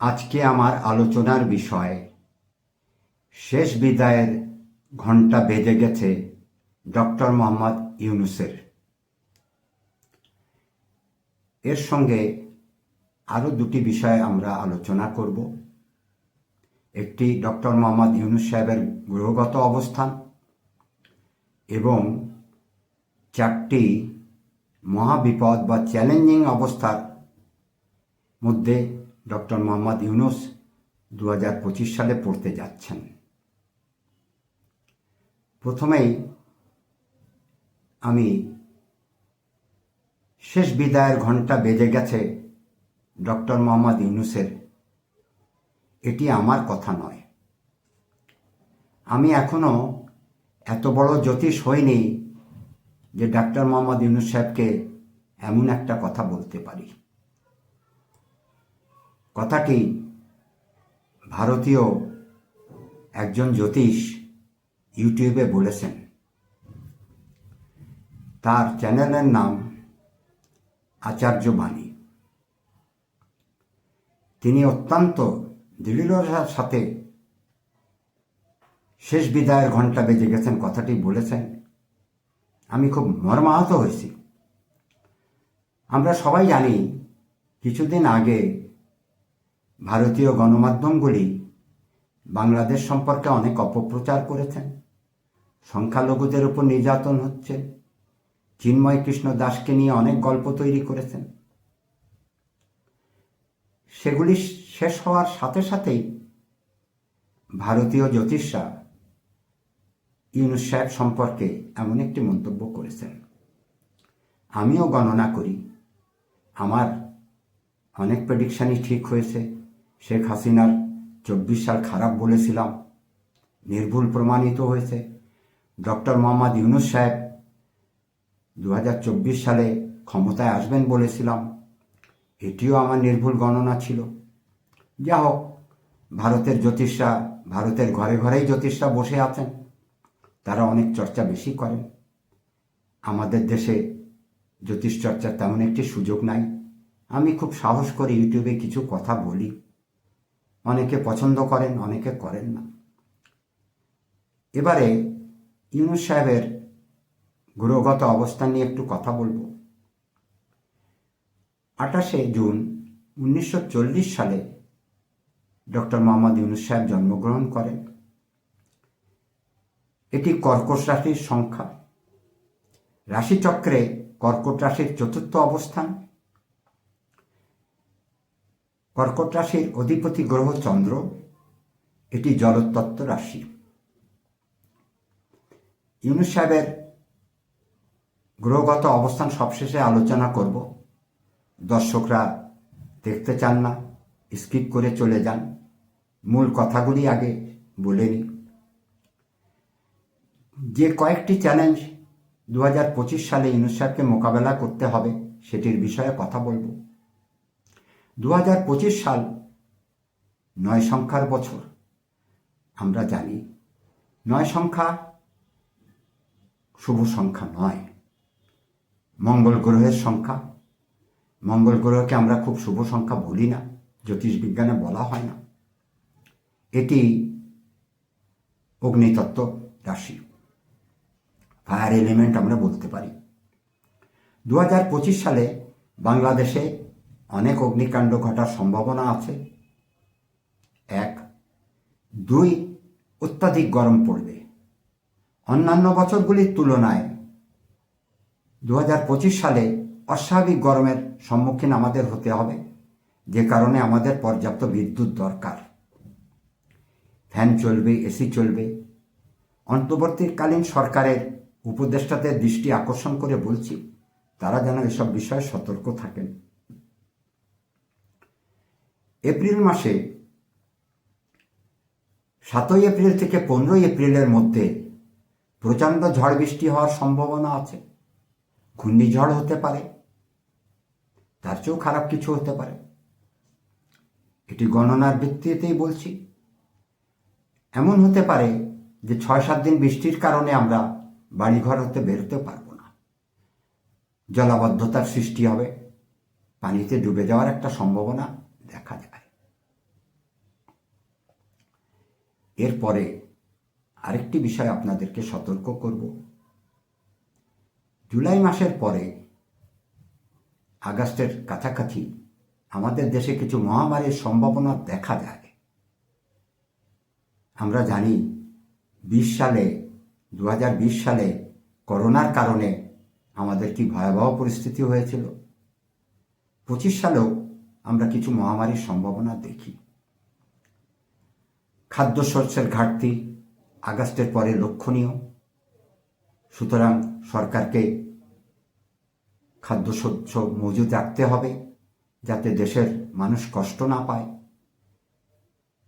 আজকে আমার আলোচনার বিষয়, শেষ বিদায়ের ঘণ্টা বেজে গেছে ডক্টর মোহাম্মদ ইউনুসের। এর সঙ্গে আরও দুটি বিষয় আমরা আলোচনা করব। একটি ডক্টর মোহাম্মদ ইউনুস সাহেবের গ্রহগত অবস্থান এবং চারটি মহাবিপদ বা চ্যালেঞ্জিং অবস্থার মধ্যে ডক্টর মোহাম্মদ ইউনুস দু হাজার পঁচিশ সালে পড়তে যাচ্ছেন। প্রথমেই আমি শেষ বিদায়ের ঘণ্টা বেজে গেছে ডক্টর মোহাম্মদ ইউনুসের। এটি আমার কথা নয়। আমি এখনও এত বড় জ্যোতিষ হইনি যে ডাক্তার মোহাম্মদ ইউনুস সাহেবকে এমন একটা কথা বলতে পারি। কথাটি ভারতীয় একজন জ্যোতিষ ইউটিউবে বলেছেন। তার চ্যানেলের নাম আচার্য বাণী। তিনি অত্যন্ত দৃঢ়তার সাথে শেষ বিদায়ের ঘণ্টা বেজে গেছেন, কথাটি বলেছেন। আমি খুব মর্মাহত হয়েছি। আমরা সবাই জানি, কিছুদিন আগে ভারতীয় গণমাধ্যমগুলি বাংলাদেশ সম্পর্কে অনেক অপপ্রচার করেছেন। সংখ্যালঘুদের উপর নির্যাতন হচ্ছে। চিন্ময় কৃষ্ণ দাসকে নিয়ে অনেক গল্প তৈরি করেছেন। সেগুলি শেষ হওয়ার সাথে সাথেই ভারতীয় জ্যোতিষরা ইউনুস সাহেব সম্পর্কে এমন একটি মন্তব্য করেছেন। আমিও গণনা করি। আমার অনেক প্রেডিকশানই ঠিক হয়েছে। শেখ হাসিনার চব্বিশ সাল খারাপ বলেছিলাম, নির্ভুল প্রমাণিত হয়েছে। ডক্টর মোহাম্মদ ইউনুস সাহেব দু হাজার চব্বিশ সালে ক্ষমতায় আসবেন বলেছিলাম, এটিও আমার নির্ভুল গণনা ছিল। যা হোক, ভারতের জ্যোতিষরা, ভারতের ঘরে ঘরেই জ্যোতিষরা বসে আছেন, তারা অনেক চর্চা বেশি করেন। আমাদের দেশে জ্যোতিষ চর্চার তেমন একটি সুযোগ নাই। আমি খুব সাহস করে ইউটিউবে কিছু কথা বলি। অনেকে পছন্দ করেন, অনেকে করেন না। এবারে ইউনুস সাহেবের গ্রহগত অবস্থান নিয়ে একটু কথা বলব। আঠাশে জুন উনিশশো চল্লিশ সালে ডক্টর মোহাম্মদ ইউনুস সাহেব জন্মগ্রহণ করেন। এটি কর্কট রাশির সংখ্যা। রাশিচক্রে কর্কট রাশির চতুর্থ অবস্থান। কর্কট রাশির অধিপতি গ্রহ চন্দ্র এটি জলতত্ত্ব রাশি। ইউনুস সাহেবের গ্রহগত অবস্থান সবশেষে আলোচনা করব। দর্শকরা দেখতে চান না, স্কিপ করে চলে যান। মূল কথাগুলি আগে বলে নিই। যে কয়েকটি চ্যালেঞ্জ দু হাজার পঁচিশ সালে ইউনুস সাহেবকে মোকাবেলা করতে হবে, সেটির বিষয়ে কথা বলব। দু হাজার পঁচিশ সাল নয় সংখ্যার বছর। আমরা জানি নয় সংখ্যা শুভ সংখ্যা নয়। মঙ্গল গ্রহের সংখ্যা। মঙ্গল গ্রহকে আমরা খুব শুভ সংখ্যা বলি না জ্যোতিষ বিজ্ঞানে বলা হয় না। এটি অগ্নিতত্ত্ব রাশি। ফায়ার এলিমেন্ট আমরা বলতে পারি। দু হাজার পঁচিশ সালে বাংলাদেশে অনেক অগ্নিকাণ্ড ঘটার সম্ভাবনা আছে। এক, দুই, অত্যাধিক গরম পড়বে। অন্যান্য বছরগুলির তুলনায় দু হাজার পঁচিশ সালে অস্বাভাবিক গরমের সম্মুখীন আমাদের হতে হবে, যে কারণে আমাদের পর্যাপ্ত বিদ্যুৎ দরকার। ফ্যান চলবে, এসি চলবে। অন্তর্বর্তীকালীন সরকারের উপদেষ্টাদের দৃষ্টি আকর্ষণ করে বলছি, তারা যেন এসব বিষয়ে সতর্ক থাকেন। এপ্রিল মাসে, সাতই এপ্রিল থেকে পনেরোই এপ্রিলের মধ্যে প্রচণ্ড ঝড় বৃষ্টি হওয়ার সম্ভাবনা আছে। ঘূর্ণিঝড় হতে পারে, তার চেয়েও খারাপ কিছু হতে পারে। এটি গণনার ভিত্তিতেই বলছি। এমন হতে পারে যে ছয় সাত দিন বৃষ্টির কারণে আমরা বাড়িঘর হতে বেরোতে পারব না। জলাবদ্ধতার সৃষ্টি হবে, পানিতে ডুবে যাওয়ার একটা সম্ভাবনা দেখা যায় এরপরে আরেকটি বিষয় আপনাদেরকে সতর্ক করব। জুলাই মাসের পরে আগস্টের কাছাকাছি আমাদের দেশে কিছু মহামারীর সম্ভাবনা দেখা যায়। আমরা জানি বিশ সালে দু হাজার বিশ সালে করোনার কারণে আমাদের কি ভয়াবহ পরিস্থিতি হয়েছিল? পঁচিশ সালেও আমরা কিছু মহামারীর সম্ভাবনা দেখি। খাদ্যশস্যের ঘাটতি আগস্টের পরে লক্ষণীয়। সুতরাং সরকারকে খাদ্যশস্য মজুদ রাখতে হবে যাতে দেশের মানুষ কষ্ট না পায়।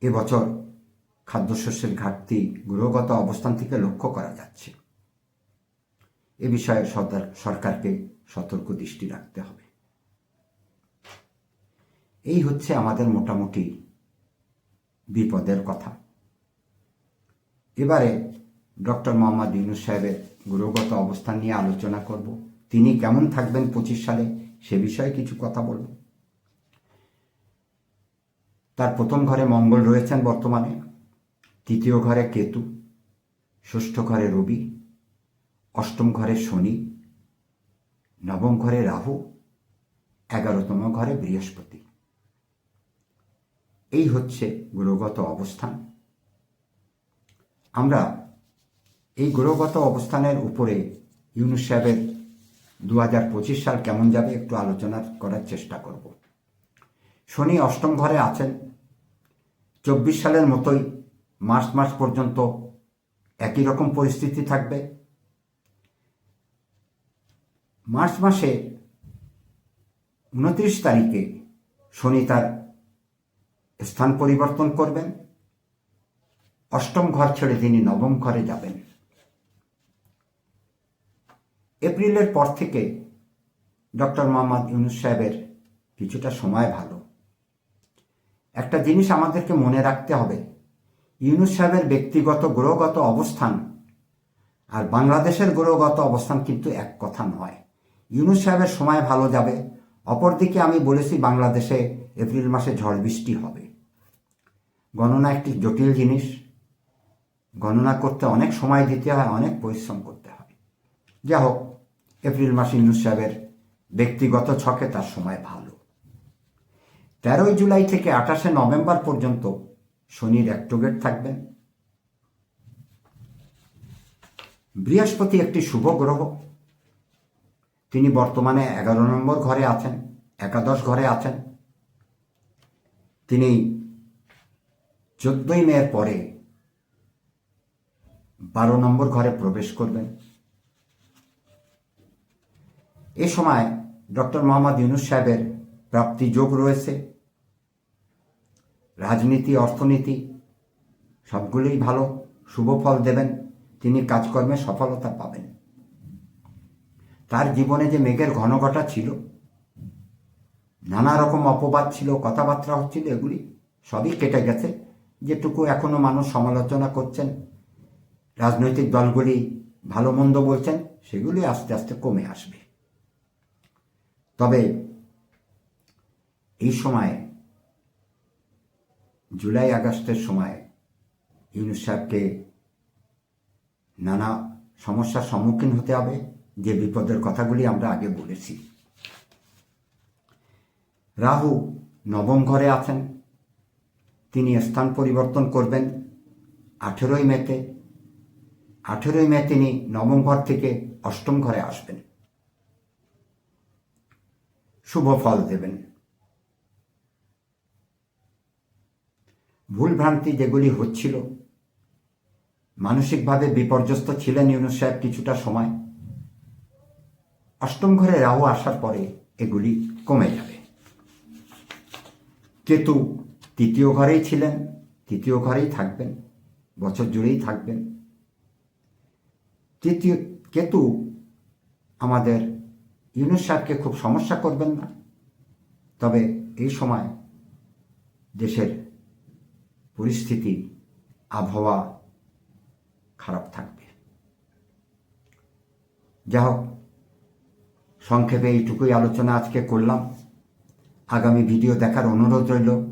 এবছর খাদ্যশস্যের ঘাটতি গুরুগত অবস্থান থেকে লক্ষ্য করা যাচ্ছে। এ বিষয়ে সরকার, সরকারকে সতর্ক দৃষ্টি রাখতে হবে। এই হচ্ছে আমাদের মোটামুটি বিপদের কথা। এবারে ডক্টর মোহাম্মদ ইউনুস সাহেবের গুরুগত অবস্থান নিয়ে আলোচনা করব। তিনি কেমন থাকবেন পঁচিশ সালে, সে বিষয়ে কিছু কথা বলব। তার প্রথম ঘরে মঙ্গল রয়েছেন বর্তমানে, তৃতীয় ঘরে কেতু, ষষ্ঠ ঘরে রবি, অষ্টম ঘরে শনি, নবম ঘরে রাহু, এগারোতম ঘরে বৃহস্পতি। এই হচ্ছে গ্রহগত অবস্থান। আমরা এই গ্রহগত অবস্থানের উপরে ইউনুস দু হাজার পঁচিশ সাল কেমন যাবে একটু আলোচনা করার চেষ্টা করব। শনি অষ্টম ঘরে আছেন। চব্বিশ সালের মতোই মার্চ মাস পর্যন্ত একই রকম পরিস্থিতি থাকবে। মার্চ মাসে উনত্রিশ তারিখে শনি তার স্থান পরিবর্তন করবেন। অষ্টম ঘর ছেড়ে তিনি নবম ঘরে যাবেন। এপ্রিলের পর থেকে ডক্টর মোহাম্মদ ইউনুস সাহেবের কিছুটা সময় ভালো। একটা জিনিস আমাদেরকে মনে রাখতে হবে, ইউনুস সাহেবের ব্যক্তিগত গ্রহগত অবস্থান আর বাংলাদেশের গ্রহগত অবস্থান কিন্তু এক কথা নয়। ইউনুস সাহেবের সময় ভালো যাবে, অপরদিকে আমি বলেছি বাংলাদেশে এপ্রিল মাসে ঝড় বৃষ্টি হবে। গণনা একটি জটিল জিনিস। গণনা করতে অনেক সময় দিতে হয়, অনেক পরিশ্রম করতে হয়। যা হোক, এপ্রিল মাসে ইউনুস সাহেবের ব্যক্তিগত ছকে তার সময় ভালো। তেরোই জুলাই থেকে আঠাশে নভেম্বর পর্যন্ত শনির অ্যাক্টোগেট থাকবেন বৃহস্পতি একটি শুভ গ্রহ। তিনি বর্তমানে এগারো নম্বর ঘরে আছেন, একাদশ ঘরে আছেন। তিনি চোদ্দই মেয়ের পরে বারো নম্বর ঘরে প্রবেশ করবেন। এ সময় ডক্টর মোহাম্মদ ইউনুস সাহেবের প্রাপ্তি যোগ রয়েছে। রাজনীতি, অর্থনীতি সবগুলোই ভালো, শুভ ফল দেবেন, তিনি কাজকর্মে সফলতা পাবেন। তার জীবনে যে মেঘের ঘনঘটা ছিল, নানা রকম অপবাদ ছিল, কথাবার্তা হচ্ছিল, এগুলি সবই কেটে গেছে। যেটুকু এখনও মানুষ সমালোচনা করছেন, রাজনৈতিক দলগুলি ভালো মন্দ বলছেন, সেগুলি আস্তে আস্তে কমে আসবে। তবে এই সময়, জুলাই আগস্টের সময় ইউনুস সাহেবকে নানা সমস্যার সম্মুখীন হতে হবে, যে বিপদের কথাগুলি আমরা আগে বলেছি। রাহু নবম ঘরে আছেন তিনি স্থান পরিবর্তন করবেন আঠেরোই মেতে। আঠেরোই মে তিনি নবম ঘর থেকে অষ্টম ঘরে আসবেন। শুভ ফল দেবেন। ভুলভ্রান্তি যেগুলি হচ্ছিল, মানসিকভাবে বিপর্যস্ত ছিলেন ইউনুস সাহেব কিছুটা সময়। অষ্টম ঘরে রাহু আসার পরে এগুলি কমে যাবে। কেতু তৃতীয় ঘরেই ছিলেন, তৃতীয় ঘরেই থাকবেন, বছর জুড়েই থাকবেন। তৃতীয়, কেতু আমাদের ইউনুস খুব সমস্যা করবেন না। তবে এই সময় দেশের পরিস্থিতি, আবহাওয়া খারাপ থাকবে। যা হোক, সংক্ষেপে এইটুকুই আলোচনা আজকে করলাম। আগামী ভিডিও দেখার অনুরোধ রইল।